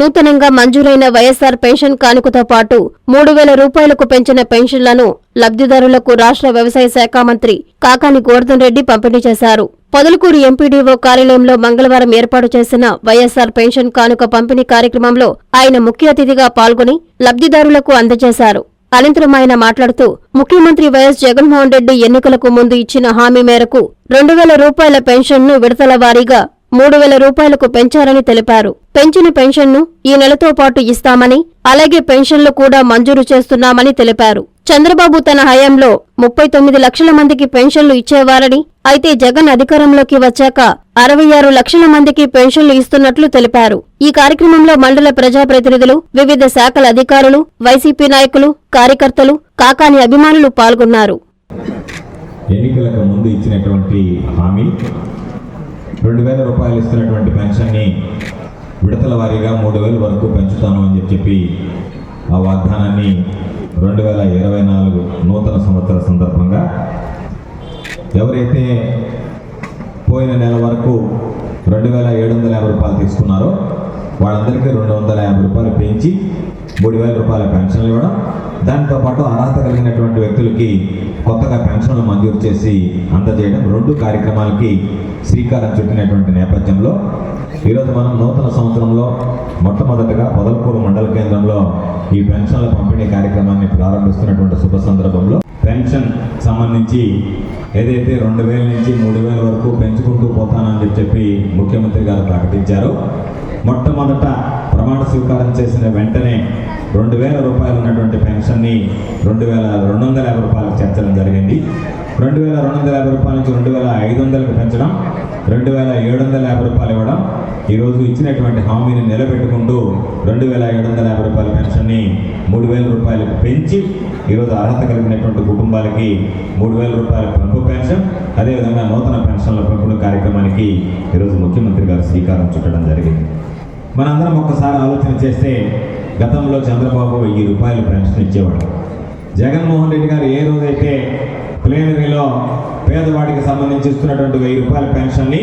నూతనంగా మంజూరైన వైఎస్సార్ పెన్షన్ కానుకతో పాటు మూడు వేల రూపాయలకు పెంచిన పెన్షన్లను లబ్ధిదారులకు రాష్ట్ర వ్యవసాయ శాఖ మంత్రి కాకాని గోవర్ధన్ రెడ్డి పంపిణీ చేశారు. పొదలకూరు ఎంపీడీఓ కార్యాలయంలో మంగళవారం ఏర్పాటు చేసిన వైఎస్సార్ పెన్షన్ కానుక పంపిణీ కార్యక్రమంలో ఆయన ముఖ్య అతిథిగా పాల్గొని లబ్ధిదారులకు అందజేశారు. అనంతరం ఆయన మాట్లాడుతూ ముఖ్యమంత్రి వైఎస్ జగన్మోహన్ రెడ్డి ఎన్నికలకు ముందు ఇచ్చిన హామీ మేరకు రెండు వేల రూపాయల పెన్షన్ను విడతల వారీగా మూడు వేల రూపాయలకు పెంచారని తెలిపారు. పెంచిన పెన్షన్ను ఈ నెలతో పాటు ఇస్తామని అలాగే పెన్షన్లు కూడా మంజూరు చేస్తున్నామని తెలిపారు. చంద్రబాబు తన హయాంలో ముప్పై తొమ్మిది లక్షల మందికి పెన్షన్లు ఇచ్చేవారని అయితే జగన్ అధికారంలోకి వచ్చాక అరవై ఆరు లక్షల మందికి పెన్షన్లు ఇస్తున్నట్లు తెలిపారు. ఈ కార్యక్రమంలో మండల ప్రజాప్రతినిధులు వివిధ శాఖల అధికారులు వైసీపీ నాయకులు కార్యకర్తలు కాకాని అభిమానులు పాల్గొన్నారు. ఎన్నికలకు ముందు ఇచ్చినటువంటి హామీ రెండు వేల రూపాయలు ఇస్తున్నటువంటి పెన్షన్ని విడతల వారీగా మూడు వేల వరకు పెంచుతాను అని చెప్పి ఆ వాగ్దానాన్ని రెండు వేల ఇరవై నాలుగు నూతన సంవత్సర సందర్భంగా ఎవరైతే పోయిన నెల వరకు రెండు వేల ఏడు వందల యాభై రూపాయలు తీసుకున్నారో వాళ్ళందరికీ రెండు వందల యాభై రూపాయలు పెంచి మూడు వేల రూపాయల పెన్షన్లు ఇవ్వడం దాంతో పాటు అర్హత కలిగినటువంటి వ్యక్తులకి కొత్తగా పెన్షన్లు మంజూరు చేసి అందజేయడం రెండు కార్యక్రమాలకి శ్రీకారం చుట్టినటువంటి నేపథ్యంలో. ఈరోజు మనం నూతన సంవత్సరంలో మొట్టమొదటగా పొదలకూరు మండల కేంద్రంలో ఈ పెన్షన్ల పంపిణీ కార్యక్రమాన్ని ప్రారంభిస్తున్నటువంటి శుభ సందర్భంలో పెన్షన్ సంబంధించి ఏదైతే రెండు వేల నుంచి మూడు వేల వరకు పెంచుకుంటూ పోతానని చెప్పి ముఖ్యమంత్రి గారు ప్రకటించారు. మొట్టమొదట ప్రమాణ స్వీకారం చేసిన వెంటనే రెండు వేల రూపాయలు ఉన్నటువంటి పెన్షన్ని రెండు వేల రెండు వందల యాభై రూపాయలకు చేర్చడం జరిగింది. రెండు వేల రెండు వందల యాభై రూపాయల నుంచి రెండు వేల ఐదు వందలకు పెంచడం రెండు వేల ఏడు వందల యాభై రూపాయలు ఇవ్వడం ఈరోజు ఇచ్చినటువంటి హామీని నిలబెట్టుకుంటూ రెండు వేల ఏడు వందల యాభై రూపాయల పెన్షన్ని మూడు వేల రూపాయలకు పెంచి ఈరోజు అర్హత కలిగినటువంటి కుటుంబాలకి మూడు వేల రూపాయల పెంపు పెన్షన్ అదేవిధంగా నూతన పెన్షన్ల పెంపుడు కార్యక్రమానికి ఈరోజు ముఖ్యమంత్రి గారు శ్రీకారం చుట్టడం జరిగింది. మనందరం ఒక్కసారి ఆలోచన చేస్తే గతంలో చంద్రబాబు వెయ్యి రూపాయలు పెన్షన్ ఇచ్చేవాడు. జగన్మోహన్ రెడ్డి గారు ఏ రోజైతే ప్లేనరీలో పేదవాడికి సంబంధించి ఇస్తున్నటువంటి వెయ్యి రూపాయల పెన్షన్ని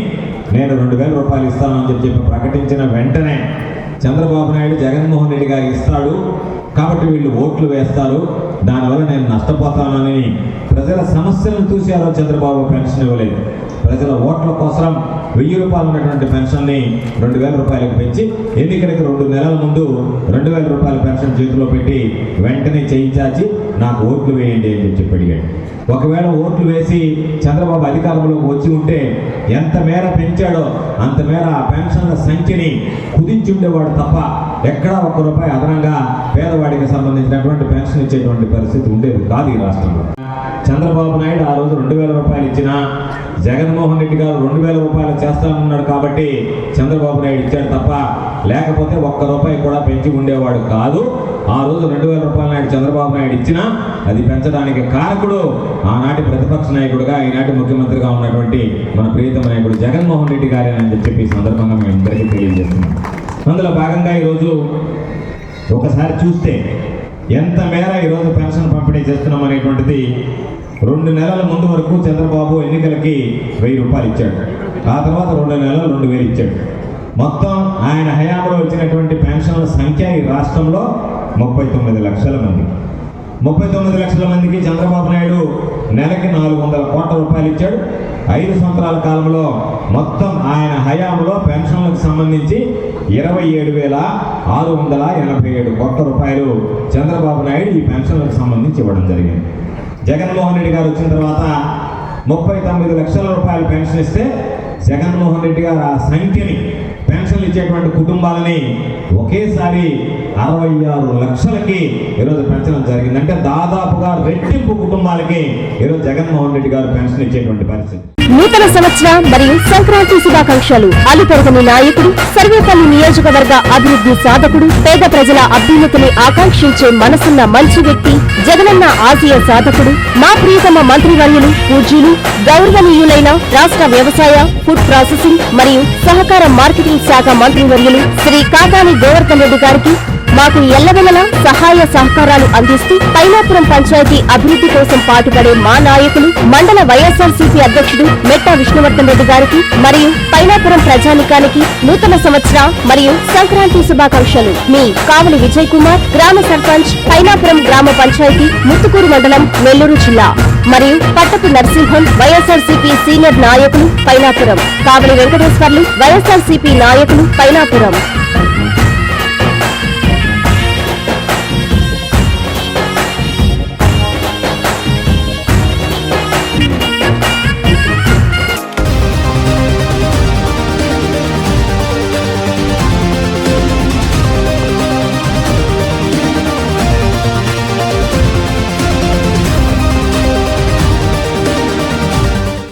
నేను రెండు వేల రూపాయలు ఇస్తానని చెప్పి చెప్పి ప్రకటించిన వెంటనే చంద్రబాబు నాయుడు జగన్మోహన్ రెడ్డి గారు ఇస్తాడు. కాబట్టి వీళ్ళు ఓట్లు వేస్తారు. దానివల్ల నేను నష్టపోతానని ప్రజల సమస్యలను చూసి ఆ చంద్రబాబు పెన్షన్ ఇవ్వలేదు. ప్రజల ఓట్ల కోసం వెయ్యి రూపాయలు ఉన్నటువంటి పెన్షన్ని రెండు వేల రూపాయలకు పెంచి ఎన్నికలకు రెండు నెలల ముందు రెండు వేల రూపాయల పెన్షన్ చేతిలో పెట్టి వెంటనే చేయించాచి నాకు ఓట్లు వేయండి అని చెప్పి అడిగాడు. ఒకవేళ ఓట్లు వేసి చంద్రబాబు అధికారంలోకి వచ్చి ఉంటే ఎంత మేర పెంచాడో అంత మేర ఆ పెన్షన్ల సంఖ్యని కుదించి ఉండేవాడు తప్ప ఎక్కడా ఒక్క రూపాయి అదనంగా పేదవాడికి సంబంధించినటువంటి పెన్షన్ ఇచ్చేటువంటి పరిస్థితి ఉండేది కాదు ఈ రాష్ట్రంలో. చంద్రబాబు నాయుడు ఆ రోజు రెండు వేల రూపాయలు ఇచ్చిన జగన్మోహన్ రెడ్డి గారు రెండు వేల రూపాయలు చేస్తానన్నాడు కాబట్టి చంద్రబాబు నాయుడు ఇచ్చాడు తప్ప లేకపోతే ఒక్క రూపాయి కూడా పెంచి ఉండేవాడు కాదు. ఆ రోజు రెండు వేల రూపాయల నాయుడు చంద్రబాబు నాయుడు ఇచ్చినా అది పెంచడానికి కారకుడు ఆనాటి ప్రతిపక్ష నాయకుడుగా ఈనాటి ముఖ్యమంత్రిగా ఉన్నటువంటి మన ప్రియతమ నాయకుడు జగన్మోహన్ రెడ్డి గారే అని చెప్పి ఈ సందర్భంగా మేము అందరికీ తెలియజేస్తున్నాం అందులో భాగంగా ఈరోజు ఒకసారి చూస్తే ఎంత మేర ఈరోజు పెన్షన్ పంపిణీ చేస్తున్నాం అనేటువంటిది రెండు నెలల ముందు వరకు చంద్రబాబు ఎన్నికలకి వెయ్యి రూపాయలు ఇచ్చాడు. ఆ తర్వాత రెండు నెలలు రెండు వేలు ఇచ్చాడు. మొత్తం ఆయన హయాంలో వచ్చినటువంటి పెన్షన్ల సంఖ్య ఈ రాష్ట్రంలో ముప్పై తొమ్మిది లక్షల మంది ముప్పై తొమ్మిది లక్షల మందికి చంద్రబాబు నాయుడు నెలకి నాలుగు వందల కోట్ల రూపాయలు ఇచ్చాడు. ఐదు సంవత్సరాల కాలంలో మొత్తం ఆయన హయాంలో పెన్షన్లకు సంబంధించి ఇరవై ఏడు వేల ఆరు వందల ఎనభై ఏడు కోట్ల రూపాయలు చంద్రబాబు నాయుడు ఈ పెన్షన్లకు సంబంధించి ఇవ్వడం జరిగింది. జగన్మోహన్ రెడ్డి గారు వచ్చిన తర్వాత ముప్పై తొమ్మిది లక్షల రూపాయలు పెన్షన్ ఇస్తే జగన్మోహన్ రెడ్డి గారు ఆ సంఖ్యని పెన్షన్లు కుటుంబాలని ఒకేసారి అరవై ఆరు లక్షలకి ఈరోజు పెంచడం జరిగింది. అంటే దాదాపుగా రెట్టింపు కుటుంబాలకి ఈరోజు జగన్మోహన్ రెడ్డి గారు పెన్షన్ ఇచ్చేటువంటి పరిస్థితి. నూతన సంవత్సర మరియు సంక్రాంతి శుభాకాంక్షలు. అలుపెరగని నాయకుడు సర్వేపల్లి నియోజకవర్గ అభివృద్ధి సాధకుడు పేద ప్రజల అభ్యున్నతిని ఆకాంక్షించే మనసున్న మంచి వ్యక్తి జగనన్న ఆశయ సాధకుడు మా ప్రియతమ మంత్రివర్యులు పూజ్యులు గౌరవనీయులైన రాష్ట్ర వ్యవసాయ ఫుడ్ ప్రాసెసింగ్ మరియు సహకార మార్కెటింగ్ శాఖ మంత్రివర్యులు శ్రీ కాకాని గోవర్ధన్ రెడ్డి గారికి మాకు ఎల్లవెల్లలా సహాయ సహకారాలు అందిస్తూ పైనాపురం పంచాయతీ అభివృద్ధి కోసం పాటుపడే మా నాయకులు మండల వైఎస్ఆర్సీపీ అధ్యక్షుడు మెట్టా విష్ణువర్ధన్ రెడ్డి గారికి మరియు పైనాపురం ప్రజానికానికి నూతన సంవత్సర మరియు సంక్రాంతి శుభాకాంక్షలు. మీ కావలి విజయ్ కుమార్ గ్రామ సర్పంచ్ పైనాపురం గ్రామ పంచాయతీ ముత్తుకూరు మండలం నెల్లూరు జిల్లా మరియు పట్టపు నరసింహం వైఎస్ఆర్సీపీ సీనియర్ నాయకులు పైనాపురం. కావలి వెంకటేశ్వర్లు వైఎస్ఆర్సీపీ నాయకులు పైనాపురం.